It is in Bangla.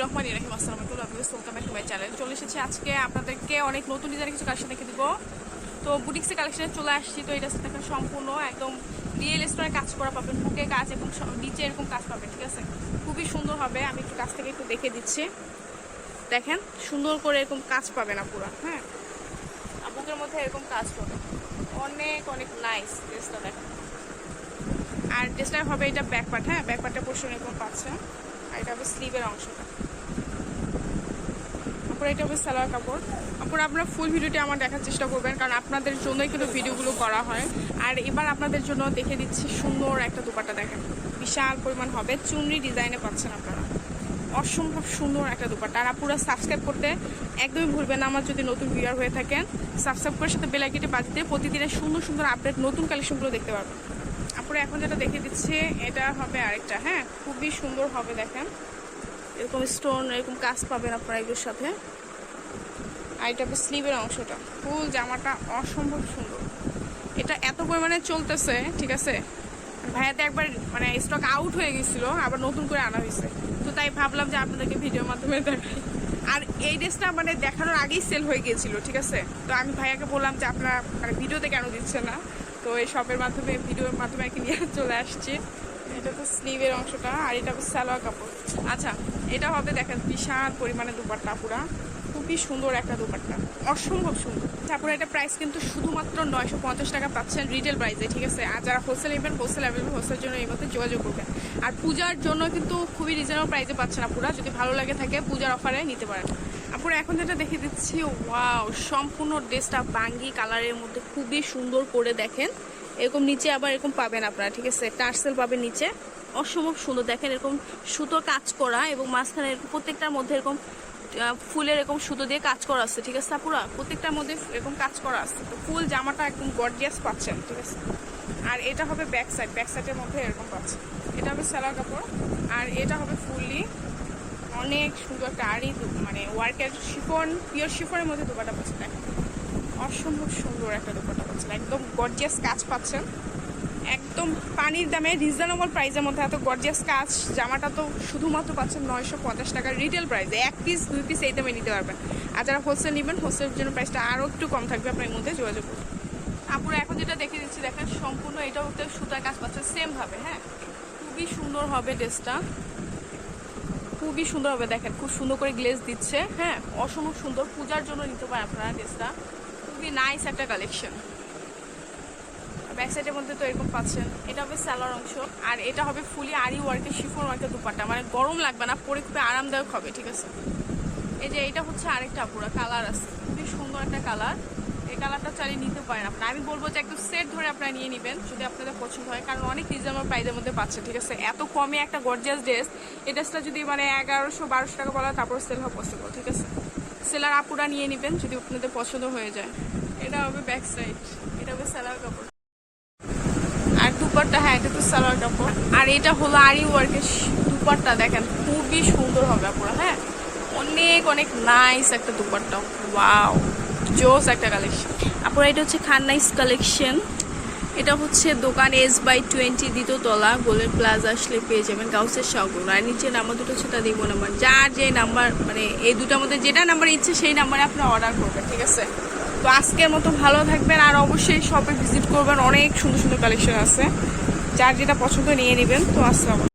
রহমান ইরাহিম, আসসালাম আলাইকুম। ওয়েলকাম ব্যাক চ্যানেল চলে এসেছি। আজকে আপনাদেরকে অনেক নতুন ডিজাইনের কিছু কালেকশন দেখে দিব। তো বুটিক্সের কালেকশনে চলে আসছি। তো এটা দেখেন সম্পূর্ণ একদম রিয়েল স্টোরে কাজ করা পাবেন। বুকে কাজ এবং নিচে এরকম কাজ পাবেন, ঠিক আছে? খুবই সুন্দর হবে। আমি একটু কাছ থেকে একটু দেখে দিচ্ছি। দেখেন, সুন্দর করে এরকম কাজ পাবেন না পুরো হ্যাঁ বুকের মধ্যে এরকম কাজ পাবেন। অনেক অনেক নাইস ড্রেসটা দেখেন। আর ড্রেসটা হবে এটা ব্যাক পার্ট হ্যাঁ? ব্যাক পার্টটা পোর্শন এরকম পাচ্ছে এটা হবে স্লিভের অংশটা তারপরে এটা হবে সালোয়ার কাপড়। তারপরে আপনারা ফুল ভিডিওটি আমার দেখার চেষ্টা করবেন, কারণ আপনাদের জন্যই কিন্তু ভিডিওগুলো করা হয়। আর এবার আপনাদের জন্য দেখে দিচ্ছি সুন্দর একটা দুপাট্টা দেখেন। বিশাল পরিমাণ হবে, চুনরি ডিজাইনে পাচ্ছেন আপনারা। অসম্ভব সুন্দর একটা দুপাট্টা। আর পুরো সাবস্ক্রাইব করতে একদমই ভুলবেন না, আমার যদি নতুন ভিউয়ার হয়ে থাকেন সাবস্ক্রাইব করে সাথে বেলাইকেটে বাজিতে প্রতিদিনের সুন্দর সুন্দর আপডেট নতুন কালেকশনগুলো দেখতে পারবেন। তারপরে এখন যেটা দেখে দিচ্ছে, এটা হবে আরেকটা হ্যাঁ? খুবই সুন্দর হবে, দেখেন। এরকম স্টোন এরকম কাজ পাবেন আপনারা এগুলোর সাথে। আর এটা হবে স্লিভের অংশটা। ফুল জামাটা অসম্ভব সুন্দর। এটা এত পরিমাণে চলতেছে, ঠিক আছে? ভাইয়াতে একবার মানে স্টক আউট হয়ে গেছিল, আবার নতুন করে আনা হয়েছে। তো তাই ভাবলাম যে আপনাদেরকে ভিডিওর মাধ্যমে দেখাই। আর এই ড্রেসটা মানে দেখানোর আগেই সেল হয়ে গিয়েছিল, ঠিক আছে? তো আমি ভাইয়াকে বললাম যে, আপনারা মানে ভিডিওতে কেন দিচ্ছে না? তো এই শপের মাধ্যমে ভিডিওর মাধ্যমে আর কি নিয়ে চলে আসছি। এটা তো স্লিভের অংশটা, আর এটা হচ্ছে সালোয়ার কাপড়। আচ্ছা এটা হবে দেখেন বিশাল পরিমাণে দুপাট্টা পুরা খুবই সুন্দর একটা দুপাট্টা। অসম্ভব সুন্দর। তারপরে এটা প্রাইস কিন্তু শুধুমাত্র নয়শো পঞ্চাশ টাকা পাচ্ছেন রিটেল প্রাইসে ঠিক আছে? আর যারা হোলসেল নেবেন হোলসেল অ্যাভেলেবল হোলসেলের জন্য এই মধ্যে যোগাযোগ করবেন। আর পূজার জন্য কিন্তু খুবই রিজনেবল প্রাইসে পাচ্ছেন আপুরা। যদি ভালো লাগে থাকে পূজার অফারে নিতে পারেন। আপুরা এখন যেটা দেখে দিচ্ছি ওয়াও সম্পূর্ণ ড্রেসটা বাঙ্গি কালারের মধ্যে খুবই সুন্দর করে দেখেন। এরকম নিচে আবার এরকম পাবেন আপনারা, ঠিক আছে? টার্সেল পাবেন নিচে। অসম্ভব সুন্দর, দেখেন এরকম সুতো কাজ করা এবং মাঝখানে প্রত্যেকটার মধ্যে এরকম ফুলের এরকম সুতো দিয়ে কাজ করা আছে, ঠিক আছে আপুরা প্রত্যেকটার মধ্যে এরকম কাজ করা আছে। তো ফুল জামাটা একদম গর্জিয়াস পাচ্ছেন, ঠিক আছে? আর এটা হবে ব্যাক সাইড ব্যাক সাইডের মধ্যে এরকম পাচ্ছেন। এটা হবে সালোয়ার কাপড়, আর এটা হবে ফুললি অনেক সুন্দর একটা দু- মানে ওয়ার্কের শিফন, পিওর শিফনের মধ্যে দোপাটা পাচ্ছেন দেখেন অসম্ভব সুন্দর একটা দোপাটা পাচ্ছেন একদম গর্জিয়াস কাজ পাচ্ছেন। একদম পানির দামে রিজনেবল প্রাইসের মধ্যে এত গর্জিয়াস কাজ, জামাটা তো শুধুমাত্র পাচ্ছেন নয়শো পঞ্চাশ টাকার রিটেল প্রাইসে এক পিস দুই পিস এই দামে নিতে পারবেন। আর যারা হোলসেল নেবেন হোলসেলের জন্য প্রাইসটা আরও একটু কম থাকবে আপনার মধ্যে যোগাযোগ করুন। তারপরে এখন যেটা দেখে দিচ্ছি, দেখেন সম্পূর্ণ এটা হতে সুতার কাজ পাচ্ছে সেম ভাবে হ্যাঁ? খুবই সুন্দর হবে ড্রেসটা খুবই সুন্দর হবে, দেখেন, খুব সুন্দর করে গ্লেজ দিচ্ছে। হ্যাঁ অসম্ভব সুন্দর, পূজার জন্য নিতে পারেন আপনারা ড্রেসটা খুবই নাইস একটা কালেকশন ব্যাক সাইডের মধ্যে তো এরকম পাচ্ছেন। এটা হবে স্যালোয়ার অংশ, আর এটা হবে ফুলি আরি ওয়ার্কের শিফন ওয়ার্কের দুপাট্টা। মানে গরম লাগবে না, পরে খুবই আরামদায়ক হবে, ঠিক আছে? এই যে, এটা হচ্ছে আরেকটা পুরো কালার আছে। খুবই সুন্দর একটা কালার এই কালারটা চালিয়ে নিতে পারেন আপনারা। আমি বলব যে একটু সেট ধরে আপনারা নিয়ে নেবেন, যদি আপনাদের পছন্দ হয়। কারণ অনেক রিজনেবল প্রাইসের মধ্যে পাচ্ছে ঠিক আছে? এত কমে একটা গর্জিয়াস ড্রেস এই ড্রেসটা যদি মানে এগারোশো, বারোশো টাকা বলা তারপর সেল হওয়া পসিবল ঠিক আছে? সেলার আপুরা নিয়ে নেবেন, যদি আপনাদের পছন্দ হয়ে যায়। এটা হবে ব্যাক সাইড এটা হবে সেলার কাপড়। আর দুপাট্টা হ্যাঁ এটা তো সালোয়ার কাপড়। আর এটা হলো আরি ওয়ার্কের দুপাট্টা, দেখেন, খুবই সুন্দর হবে আপুরা হ্যাঁ? অনেক অনেক নাইস একটা দুপাট্টা। ওয়াও জোস একটা কালেকশন আপুরা এটা হচ্ছে খান্নাইস কালেকশন এটা হচ্ছে দোকান এস বাই টোয়েন্টি দ্বিতীয় তলা, গোলের প্লাজা আসলে পেয়ে যাবেন গাউসের শগুন আর নিচে নাম্বার দুটো হচ্ছে তাদের ইমো নাম্বার যার যে নাম্বার মানে এই দুটার মধ্যে যেটা নাম্বার ইচ্ছে সেই নাম্বারে আপনারা অর্ডার করবেন, ঠিক আছে? তো আজকের মতো ভালো থাকবেন আর অবশ্যই শপে ভিজিট করবেন। অনেক সুন্দর সুন্দর কালেকশন আছে। যার যেটা পছন্দ নিয়ে নেবেন। তো আসসালাম